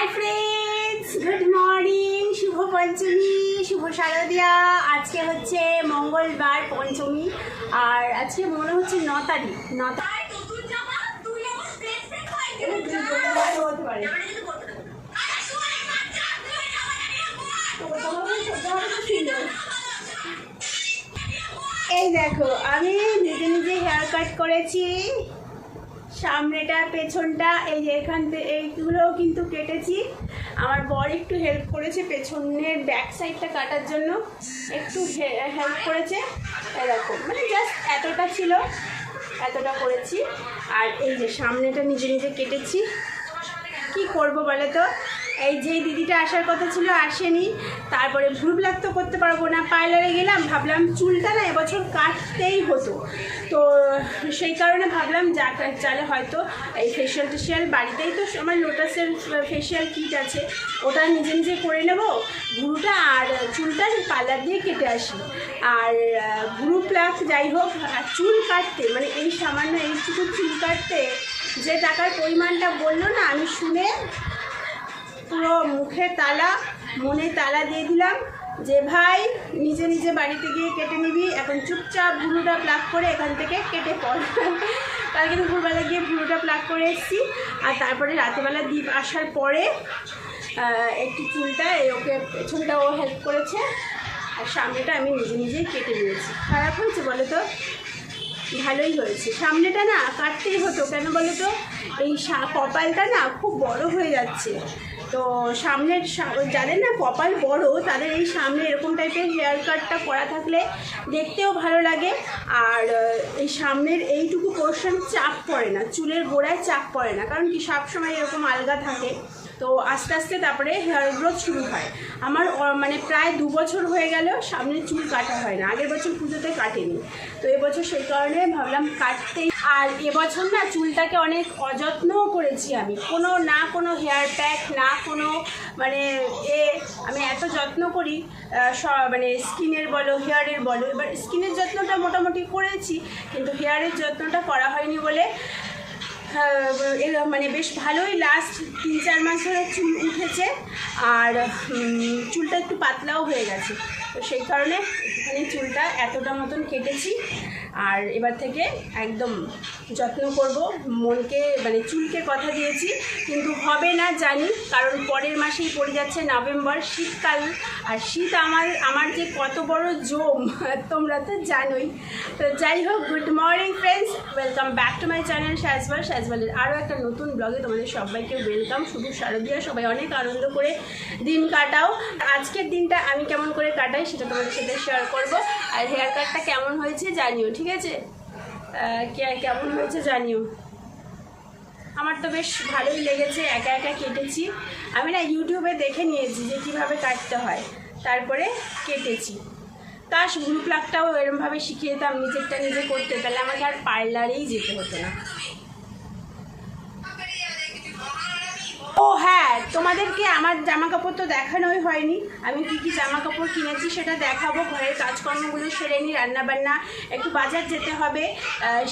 High friends good morning শুভ পঞ্চমী শুভ শারদিয়া আজকে হচ্ছে মঙ্গলবার পঞ্চমী। আর আজকে মনে হচ্ছে ন তারিখ। ন তারিখ। এই দেখো আমি নিজে নিজে হেয়ার কাট করেছি। সামনেটা, পেছনটা, এই যে এখান থেকে এইগুলোও কিন্তু কেটেছি। আমার বর একটু হেল্প করেছে পেছনের ব্যাক সাইডটা কাটার জন্য। একটু হেল্প করেছে। এরকম। মানে জাস্ট এতটা ছিল, এতটা করেছি। আর এই যে সামনেটা নিজে নিজে কেটেছি। কি করব বলে তো এই যে দিদিটা আসার কথা ছিল, আসেনি। তারপরে ভুল ব্লাক তো করতে পারব না। পার্লারে গেলাম, ভাবলাম চুলটা না এবছর কাটতেই হতো। তো সেই কারণে ভাবলাম যা চালে হয়তো এই ফেশিয়াল টেশিয়াল বাড়িতেই তো আমার লোটাসের ফেশিয়াল কিট আছে। ওটা নিজে নিজে করে নেব। ভুরুটা আর চুলটা পার্লার দিয়ে কেটে আসি। আর ভুরু প্লাস যাই হোক চুল কাটতে মানে এই সামান্য এইটুকু চুল কাটতে যে টাকার পরিমাণটা বলল না, আমি শুনে পুরো মুখে তালা, মনে তালা দিয়ে দিলাম যে, ভাই, নিজে নিজে বাড়িতে গিয়ে কেটে নিবি। এখন চুপচাপ ভুরুটা প্লাক করে এখান থেকে কেটে পড়। কালকে দুপুরবেলা গিয়ে ভুরুটা প্লাক করে এসেছি। আর তারপরে রাতেবেলা দ্বীপ আসার পরে একটু চুলটা ওকে পেছনটা ও হেল্প করেছে। আর সামনেটা আমি নিজে নিজেই কেটে নিয়েছি। খারাপ হয়েছে বলো তো? ভালোই হয়েছে। সামনেটা না কাটতেই হতো। কেন বলো তো? এই কপালটা না খুব বড় হয়ে যাচ্ছে। তো সামনের যাদের না কপাল বড়, তাদের এই সামনে এরকম টাইপের হেয়ার কাটটা করা থাকলে দেখতেও ভালো লাগে। আর এই সামনের এইটুকু পোর্শন চাপ পড়ে না, চুলের গোড়ায় চাপ পড়ে না, কারণ কি সবসময় এরকম আলগা থাকে। তো আস্তে আস্তে তারপরে হেয়ার গ্রোথ শুরু হয়। আমার মানে প্রায় দু বছর হয়ে গেল সামনে চুল কাটা হয় না, আগের বছর পুজোতে কাটেনি। তো এবছর সেই কারণে ভাবলাম কাটতেই, আর এবছর না চুলটাকে অনেক অযত্নও করেছি আমি। কোনো না কোনো হেয়ার প্যাক না কোনো মানে এ, আমি এত যত্ন করি মানে স্কিনের বলো হেয়ারের বলো, এবার স্কিনের যত্নটা মোটামুটি করেছি, কিন্তু হেয়ারের যত্নটা করা হয়নি বলে মানে বেশ ভালোই লাস্ট তিন চার মাস ধরে চুল উঠেছে, আর চুলটা একটু পাতলাও হয়ে গেছে। তো সেই কারণে একটুখানি চুলটা এতটা মতন কেটেছি আর এবার থেকে একদম যত্ন করব। মনকে মানে চুলকে কথা দিয়েছি, কিন্তু হবে না জানি, কারণ পরের মাসেই পড়ে যাচ্ছে নভেম্বর, শীতকাল। আর শীত আমার আমার যে কত বড় জম, তোমরা তো জানোই। তো যাই হোক good morning friends welcome back to my channel Shazwal শ্যাজওয়ালের আরও একটা নতুন ব্লগে তোমাদের সবাইকে ওয়েলকাম শুধু শারদীয়া, সবাই অনেক আনন্দ করে দিন কাটাও। আজকের দিনটা আমি কেমন করে কাটাই সেটা তোমাদের সাথে শেয়ার করব। আর হেয়ার কাটটা কেমন হয়েছে জানিও, ঠিক আছে? কে- কেমন হয়েছে জানিও। আমার তো বেশ ভালোই লেগেছে, একা একা কেটেছি। আমি না ইউটিউবে দেখে নিয়েছি যে কীভাবে কাটতে হয়। তারপরে কেটেছি। কাশ, গ্রুপ প্লাগটাও এরমভাবে শিখিয়ে দিতাম নিজেরটা নিজে করতে। তাহলে আমাকে আর পার্লারেই যেতে হতো না। ও হ্যাঁ তোমাদেরকে আমার জামা কাপড় তো দেখানোই হয়নি। আমি কি কি জামা কাপড় কিনেছি সেটা দেখাবো। ঘরের কাজকর্মগুলো সেরে নিই রান্নাবান্না, একটু বাজার যেতে হবে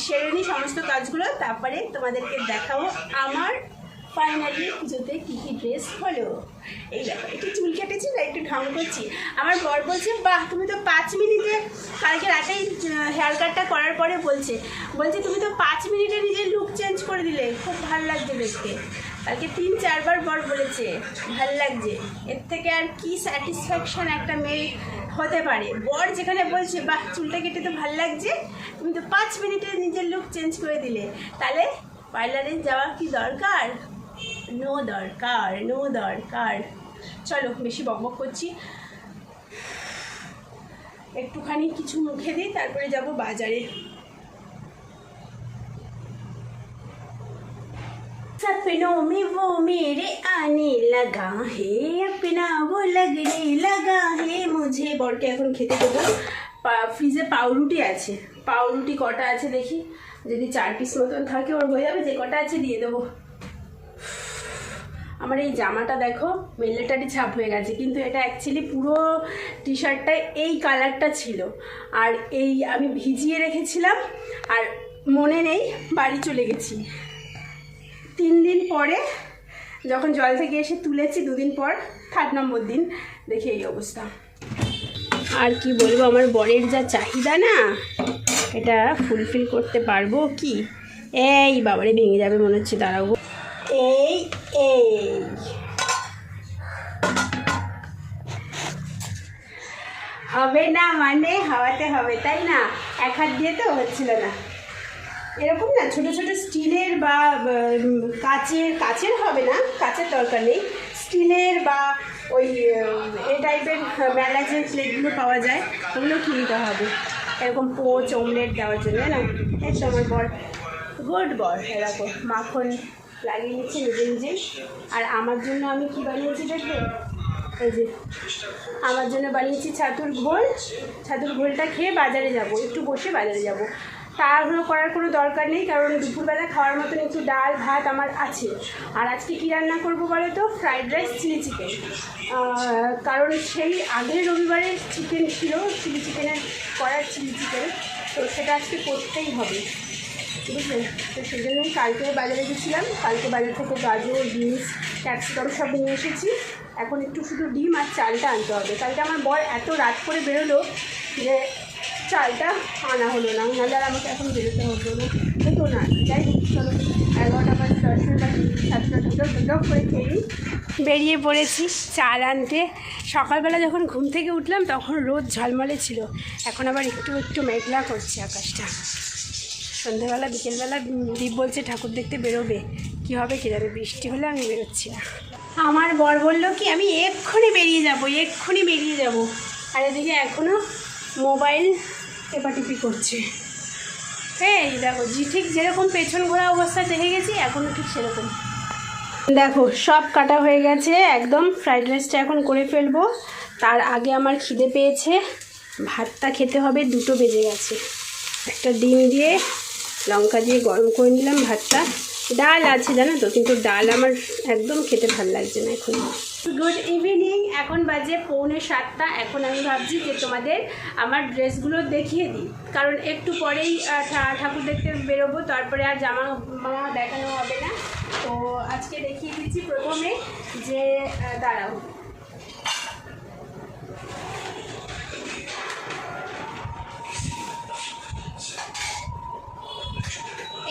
সেরে নিই সমস্ত কাজগুলো, তারপরে তোমাদেরকে দেখাবো। আমার ফাইনালি পুজোতে কী কী ড্রেস হলো? এই ব্যাপারে একটু চুল কেটেছি না একটু ঢং করছি। আমার বর বলছে, বাহ, তুমি তো পাঁচ মিনিটে কালকে রাতেই হেয়ার কাটটা করার পরে বলছে বলছে তুমি তো পাঁচ মিনিটে নিজের লুক চেঞ্জ করে দিলে, খুব ভালো লাগছে দেখতে। কালকে তিন, চারবার বর বলেছে, ভালো লাগছে। এর থেকে আর কি স্যাটিসফ্যাকশন একটা মেয়ে হতে পারে? বর যেখানে বলছে, বাহ, চুলটা কেটে তো ভালো লাগছে, তুমি তো পাঁচ মিনিটে নিজের লুক চেঞ্জ করে দিলে। তাহলে পার্লারে যাওয়া কি দরকার? নো দরকার নো দরকার চলো বেশি বকবক করছি একটুখানি কিছু মুখে দিই তারপরে যাব বাজারে सपनों में वो मेरे आने लगा है अपना वो लगने लगा है मुझे বরকে এখন খেতে দেবো পা- ফ্রিজে পাউরুটি আছে পাউরুটি কটা আছে দেখি যদি চার পিস মতন থাকে ওর হয়ে যাবে যে কটা আছে দিয়ে দেবো আমার এই জামাটা দেখো মিলিটারি ছাপ হয়ে গেছে, কিন্তু এটা অ্যাকচুয়ালি পুরো টি শার্টটা এই কালারটা ছিল। আর এই আমি ভিজিয়ে রেখেছিলাম, আর মনে নেই বাড়ি চলে গেছি। তিন দিন পরে যখন জল থেকে এসে তুলেছি, দুদিন পর থার্ড নম্বর দিন, দেখি এই অবস্থা। আর কি বলব, আমার বরের যা চাহিদা না, এটা ফুলফিল করতে পারব কি? এই বাবারে, ভেঙে যাবে মনে হচ্ছে দাঁড়াবো এই এই হবে না মানে হাওয়াতে হবে, তাই না? এক হাত দিয়ে তো হচ্ছিল না। এরকম না, ছোট ছোট স্টিলের বা কাচের কাচের হবে না, কাচের দরকার নেই। স্টিলের বা ওই এ টাইপের মেলা যে প্লেটগুলো পাওয়া যায়, ওগুলো কিনতে হবে? এরকম পোচ অমলেট দেওয়ার জন্য না? এর সময় বর। গুড বর, এরকম, মাখন লাগিয়ে নিচ্ছে নিজে নিজে আর আমার জন্য আমি কি বানিয়েছি দেখবে? এই যে, আমার জন্য বানিয়েছি ছাতুর ঘোল। ছাতুর ঘোলটা খেয়ে বাজারে যাব, একটু বসে বাজারে যাব। তাড়াহুড়ো করার কোনো দরকার নেই, কারণ দুপুরবেলা খাওয়ার মতন একটু ডাল, ভাত আমার আছে। আর আজকে কী রান্না করব বলো তো ফ্রাইড রাইস, চিলি চিকেন। কারণ সেই আগের রবিবারে চিকেন ছিল, চিলি চিকেনের করার চিলি চিকেন। তো সেটা আজকে করতেই হবে। বুঝলেন তো সেই জন্যই কালকে বাজারে গেছিলাম। কালকে বাজার থেকে গাজর, বিনস, ক্যাপসিকাম সব নিয়ে এসেছি। এখন একটু শুধু ডিম আর চালটা আনতে হবে। কালকে আমার বর এত রাত করে বেরোলো যে চালটা আনা হলো না। নাহলে আর আমাকে এখন বেরোতে হতো না। হতো না। যাই হোক, চলো, এগারোটা বাজে, দশটা বাজে, সাতটা ঢুক ঢুক করে খেয়ে বেরিয়ে পড়েছি চাল আনতে। সকালবেলা যখন ঘুম থেকে উঠলাম, তখন রোদ ঝলমলে ছিল। এখন আবার একটু একটু মেঘলা করছে আকাশটা। সন্ধ্যেবেলা, বিকেলবেলা দীপ বলছে, ঠাকুর দেখতে বেরোবে। কি হবে কি যাবে বৃষ্টি হলে আমি বেরোচ্ছি না। আমার বর বলল কি, আমি এক্ষুনি বেরিয়ে যাব, এক্ষুনি বেরিয়ে যাব। আর এদিকে এখনও মোবাইল টেপাটিপি করছে। এই দেখো, জি ঠিক যেরকম পেছন ঘোরা অবস্থা দেখে গেছি এখনও ঠিক সেরকম। দেখো, সব কাটা হয়ে গেছে, একদম ফ্রাইড রাইসটা এখন করে ফেলব। তার আগে আমার খিদে পেয়েছে, ভাতটা খেতে হবে, দুটো বেজে গেছে। একটা ডিম দিয়ে লঙ্কা দিয়ে গরম করে নিলাম ভাতটা। ডাল আছে জানো তো, কিন্তু ডাল আমার একদম খেতে ভালো লাগছে না এখন। গুড ইভিনিং এখন বাজে পৌনে সাতটা। এখন আমি ভাবছি যে তোমাদের আমার ড্রেসগুলো দেখিয়ে দিই। কারণ একটু পরেই ঠাকুর দেখতে বেরোবো, তারপরে আর জামা মামা দেখানো হবে না। তো আজকে দেখিয়ে দিচ্ছি প্রথমে যে দাঁড়াও।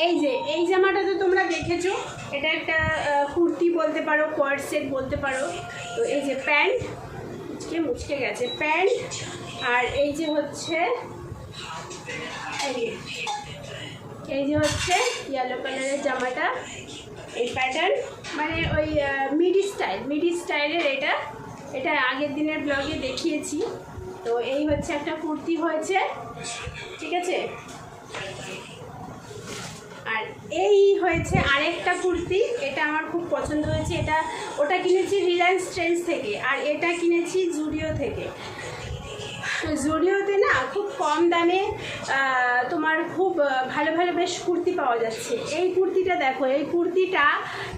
এই যে এই জামাটা তো তোমরা দেখেছ। এটা একটা কুর্তি বলতে পারো কোয়ার সেট বলতে পারো। তো এই যে প্যান্ট মুচকে মুচকে গেছে। প্যান্ট আর এই যে হচ্ছে এই যে, হচ্ছে ইয়েলো কালারের জামাটা। এই প্যাটার্ন মানে ওই মিডি স্টাইল মিডি স্টাইলের এটা। এটা আগের দিনের ব্লগে দেখিয়েছি। তো এই হচ্ছে একটা কুর্তি হয়েছে। ঠিক আছে? আর এই হয়েছে আরেকটা কুর্তি, এটা আমার খুব পছন্দ হয়েছে। এটা, ওটা কিনেছি রিলায়েন্স ট্রেন্ডস থেকে, আর এটা কিনেছি জুডিও থেকে। জুডিওতে না খুব কম দামে তোমার খুব ভালো ভালো বেশ কুর্তি পাওয়া যাচ্ছে। এই কুর্তিটা দেখো, এই কুর্তিটা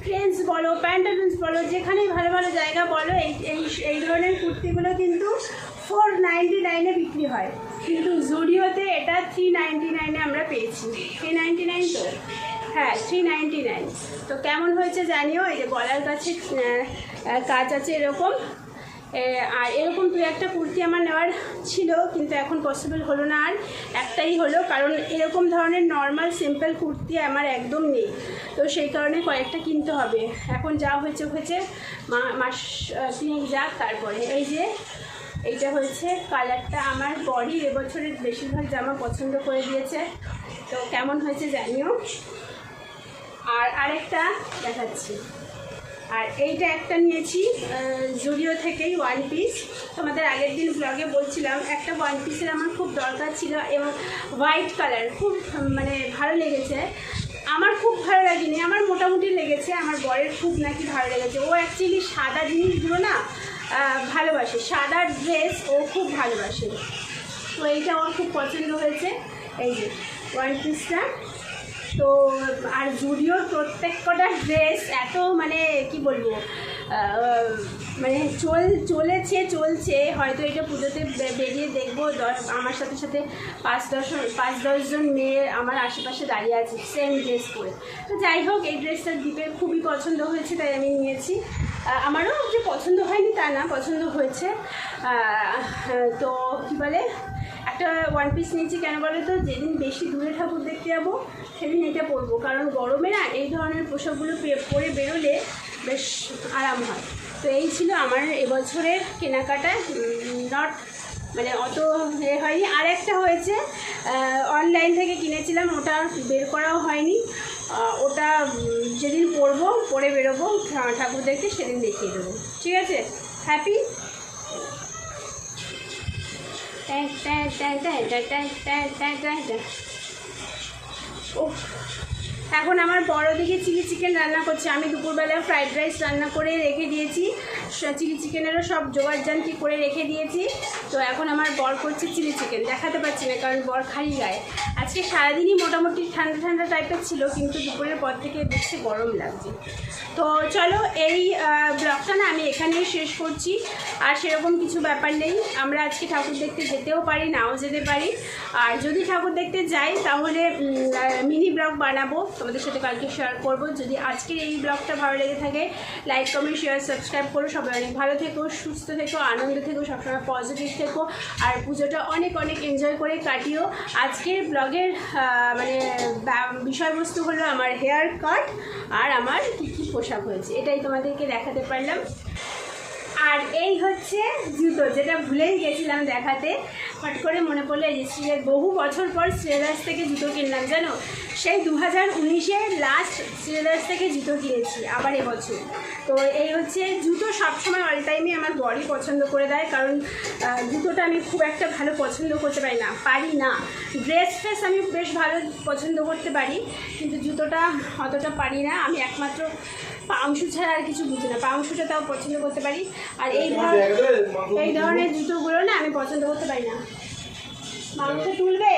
ট্রেন্স বলো প্যান্টালুন্স বলো, যেখানেই ভালো ভালো জায়গা বলো এই এই ধরনের কুর্তিগুলো কিন্তু ফোর নাইনটি নাইনে বিক্রি হয়। কিন্তু জুডিওতে এটা থ্রি নাইনটি নাইনে আমরা পেয়েছি। থ্রি নাইনটি নাইন তো? হ্যাঁ থ্রি নাইনটি নাইন তো কেমন হয়েছে জানিও? এই যে গলার কাছে কাজ আছে এরকম। আর এরকম দু একটা কুর্তি আমার নেওয়ার ছিল, কিন্তু এখন পসিবল হলো না। আর একটাই হলো, কারণ এরকম ধরনের নর্মাল সিম্পল কুর্তি আমার একদম নেই। তো সেই কারণে কয়েকটা কিনতে হবে। এখন যা হয়েছে হয়েছে মাস তিনেক যাক, তারপরে। এই যে এইটা হয়েছে কালারটা আমার বডি এবছরের বেশিরভাগ জামা পছন্দ করে দিয়েছে। তো কেমন হয়েছে জানিও। আর আরেকটা দেখাচ্ছি। আর এইটা একটা নিয়েছি জুডিও থেকেই ওয়ান পিস তোমাদের আগের দিন ব্লগে বলছিলাম, একটা ওয়ান পিসের আমার খুব দরকার ছিল এবং হোয়াইট কালার খুব মানে ভালো লেগেছে। আমার খুব ভালো লাগেনি, আমার মোটামুটি লেগেছে, আমার বরের খুব নাকি ভালো লেগেছে। ও অ্যাকচুয়ালি সাদা জিনিসগুলো না ভালোবাসে। সাদা ড্রেস ও খুব ভালোবাসে। তো এইটা আমার খুব পছন্দ হয়েছে। এই যে ওয়ান পিসটা তো, আর জুডিওর প্রত্যেক কটা ড্রেস এত মানে কি বলব মানে চল, চলেছে, চলছে। হয়তো এটা পুজোতে বেরিয়ে দেখব। দশ, আমার সাথে সাথে পাঁচ দশ, পাঁচ দশজন মেয়ে আমার আশেপাশে দাঁড়িয়ে আছে সেম ড্রেস পরে। তো যাই হোক, এই ড্রেসটা দীপের খুবই পছন্দ হয়েছে, তাই আমি নিয়েছি। আমারও যে পছন্দ হয়নি তা না, পছন্দ হয়েছে। তো কী বলে, একটা ওয়ান পিস নিয়েছি কেন বলে তো, যেদিন বেশি দূরে ঠাকুর দেখতে যাব, সেদিন এটা পরবো। কারণ গরমে না, এই ধরনের পোশাকগুলো পরে বেরোলে বেশ আরাম হয়। তো এই ছিল আমার এবছরের কেনাকাটা নট মানে অত এ হয়নি। আর একটা হয়েছে অনলাইন থেকে কিনেছিলাম, ওটা বের করাও হয়নি। ওটা যেদিন পরবো, পরে বেরোবো ঠাকুর দেখতে সেদিন দেখিয়ে দেবো। ঠিক আছে? হ্যাপি ও এখন আমার বড় দিকে চিলি চিকেন রান্না করছে। আমি দুপুরবেলা ফ্রাইড রাইস রান্না করে রেখে দিয়েছি। চিলি চিকেনেরও সব জোগাড় জানতি করে রেখে দিয়েছি। তো এখন আমার বর করছে চিলি চিকেন। দেখাতে পারছি না, কারণ বর খালি গায়ে। আজকে সারাদিনই মোটামুটি ঠান্ডা ঠান্ডা টাইপের ছিল, কিন্তু দুপুরের পর থেকে দেখছি গরম লাগছে। তো চলো এই ব্লগটা না আমি এখানেই শেষ করছি। আর সেরকম কিছু ব্যাপার নেই। আমরা আজকে ঠাকুর দেখতে যেতেও পারি, নাও যেতে পারি। আর যদি ঠাকুর দেখতে যাই, তাহলে মিনি ব্লগ বানাবো। তোমাদের সাথে কালকে শেয়ার করব। যদি আজকের এই ব্লগটা ভালো লেগে থাকে লাইক কমেন্ট শেয়ার সাবস্ক্রাইব করো। অনেক ভালো থেকো, সুস্থ থেকো, আনন্দ থেকো, সবসময় পজিটিভ থেকো। আর পুজোটা অনেক অনেক এনজয় করে কাটিও। আজকের ব্লগের মানে বিষয়বস্তু হলো আমার হেয়ার কাট আর আমার কী কী পোশাক হয়েছে। এটাই তোমাদেরকে দেখাতে পারলাম। আর এই হচ্ছে জুতো, যেটা ভুলেই গেছিলাম দেখাতে। হট করে মনে পড়ল এই যে বহু বছর পর শ্রীলাস থেকে জুতো কিনলাম, জানো? সেই দু হাজার উনিশে লাস্ট শ্রীলাস থেকে জুতো কিনেছি, আবার এবছর। তো এই হচ্ছে জুতো সবসময় অল টাইমে আমার বডি পছন্দ করে দেয়, কারণ জুতোটা আমি খুব একটা ভালো পছন্দ করতে পারি না পারি না। ড্রেস ফ্রেস আমি বেশ ভালো পছন্দ করতে পারি, কিন্তু জুতোটা অতটা পারি না। আমি একমাত্র পাংশু ছাড়া আর কিছু বুঝি না। পাংশুটা তাও পছন্দ করতে পারি। আর এই ধরনের এই ধরনের জুতোগুলো না আমি পছন্দ করতে পারি না। মাংস তুলবে?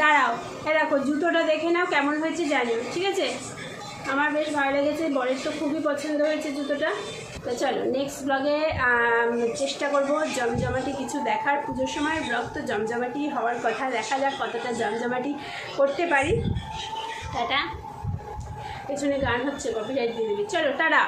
দাঁড়াও এ দেখো জুতোটা দেখে নাও কেমন হয়েছে জানিও ঠিক আছে? আমার বেশ ভালো লেগেছে বরের তো খুবই পছন্দ হয়েছে জুতোটা। তো চলো নেক্সট ব্লগে চেষ্টা করব জমজমাটি কিছু দেখার। পুজোর সময় ব্লগ তো জমজমাটি হওয়ার কথা দেখা যাক কতটা জমজমাটি করতে পারি। টাটা। পেছনে গান হচ্ছে কপিরাইট দিয়ে দেবে। চলো টাটা।